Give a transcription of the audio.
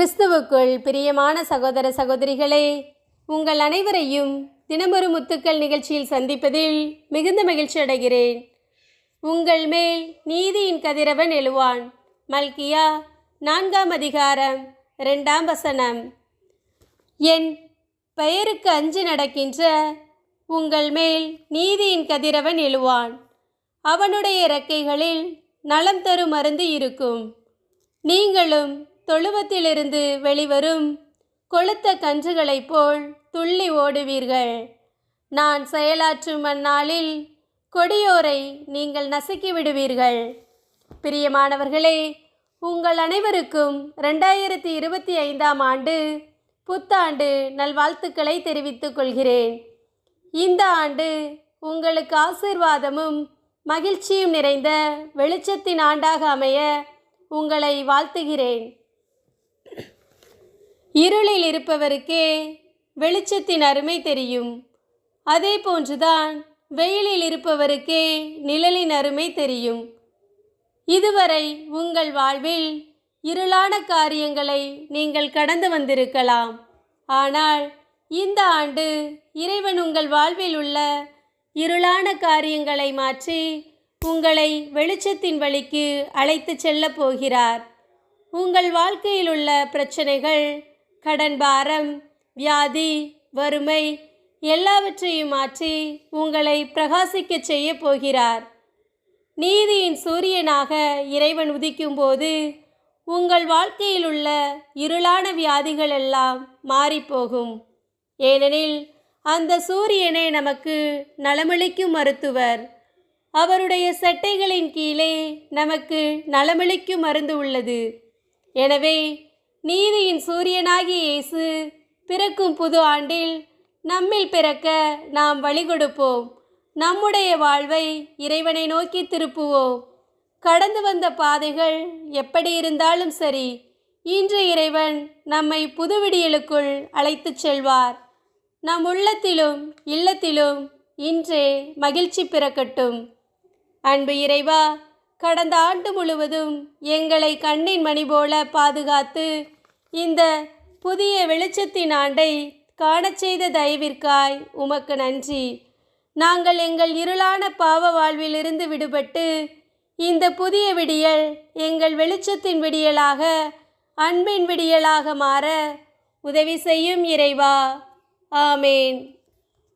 கிறிஸ்துவுக்குள் பிரியமான சகோதர சகோதரிகளே உங்கள் அனைவரையும் தினமொரு முத்துக்கள் நிகழ்ச்சியில் சந்திப்பதில் மிகுந்த மகிழ்ச்சி அடைகிறேன். உங்கள் மேல் நீதியின் கதிரவன் எழுவான். மல்கியா நான்காம் அதிகாரம் இரண்டாம் வசனம். என் பெயருக்கு அஞ்சு நடக்கின்ற உங்கள் மேல் நீதியின் கதிரவன் எழுவான். அவனுடைய இறக்கைகளில் நலம் தரும் மருந்து இருக்கும். நீங்களும் தொழுவத்திலிருந்து வெளிவரும் கொளுத்த கன்றுகளைப் போல் துள்ளி ஓடுவீர்கள். நான் செயலாற்றும் அந்நாளில் கொடியோரை நீங்கள் நசுக்கி விடுவீர்கள். பிரியமானவர்களே உங்கள் அனைவருக்கும் ரெண்டாயிரத்தி இருபத்தி ஐந்தாம் ஆண்டு புத்தாண்டு நல்வாழ்த்துக்களை தெரிவித்துக் கொள்கிறேன். இந்த ஆண்டு உங்களுக்கு ஆசீர்வாதமும் மகிழ்ச்சியும் நிறைந்த வெளிச்சத்தின் ஆண்டாக அமைய உங்களை வாழ்த்துகிறேன். இருளில் இருப்பவருக்கே வெளிச்சத்தின் அருமை தெரியும். அதே போன்றுதான் வெயிலில் இருப்பவருக்கே நிழலின் அருமை தெரியும். இதுவரை உங்கள் வாழ்வில் இருளான காரியங்களை நீங்கள் கடந்து வந்திருக்கலாம். ஆனால் இந்த ஆண்டு இறைவன் உங்கள் வாழ்வில் உள்ள இருளான காரியங்களை மாற்றி உங்களை வெளிச்சத்தின் வழிக்கு அழைத்து செல்லப் போகிறார். உங்கள் வாழ்க்கையில் உள்ள பிரச்சனைகள் கடன் பாரம் வியாதி வறுமை எல்லாவற்றையும் மாற்றி உங்களை பிரகாசிக்கச் செய்ய போகிறார். நீதியின் சூரியனாக இறைவன் உதிக்கும்போது உங்கள் வாழ்க்கையில் உள்ள இருளான வியாதிகள் எல்லாம் மாறிப்போகும். ஏனெனில் அந்த சூரியனே நமக்கு நலமளிக்கும் மருத்துவர். அவருடைய சட்டைகளின் கீழே நமக்கு நலமளிக்கும் மருந்து உள்ளது. எனவே நீதியின் சூரியனாகி இயேசு பிறக்கும் புது ஆண்டில் நம்மில் பிறக்க நாம் வழி கொடுப்போம் நம்முடைய வாழ்வை இறைவனை நோக்கி திருப்புவோம். கடந்து வந்த பாதைகள் எப்படி இருந்தாலும் சரி இன்று இறைவன் நம்மை புதுவிடியலுக்குள் அழைத்துச் செல்வார். நம் உள்ளத்திலும் இல்லத்திலும் இன்றே மகிழ்ச்சி பிறக்கட்டும். அன்பு இறைவா கடந்த ஆண்டு முழுவதும் எங்களை கண்ணின் மணி போல பாதுகாத்து இந்த புதிய வெளிச்சத்தின் ஆண்டை காணச் செய்த தயவிற்காய் உமக்கு நன்றி. நாங்கள் எங்கள் இருளான பாவ வாழ்விலிருந்து விடுபட்டு இந்த புதிய விடியல் எங்கள் வெளிச்சத்தின் விடியலாக அன்பின் விடியலாக மாற உதவி செய்யும் இறைவா. ஆமேன்.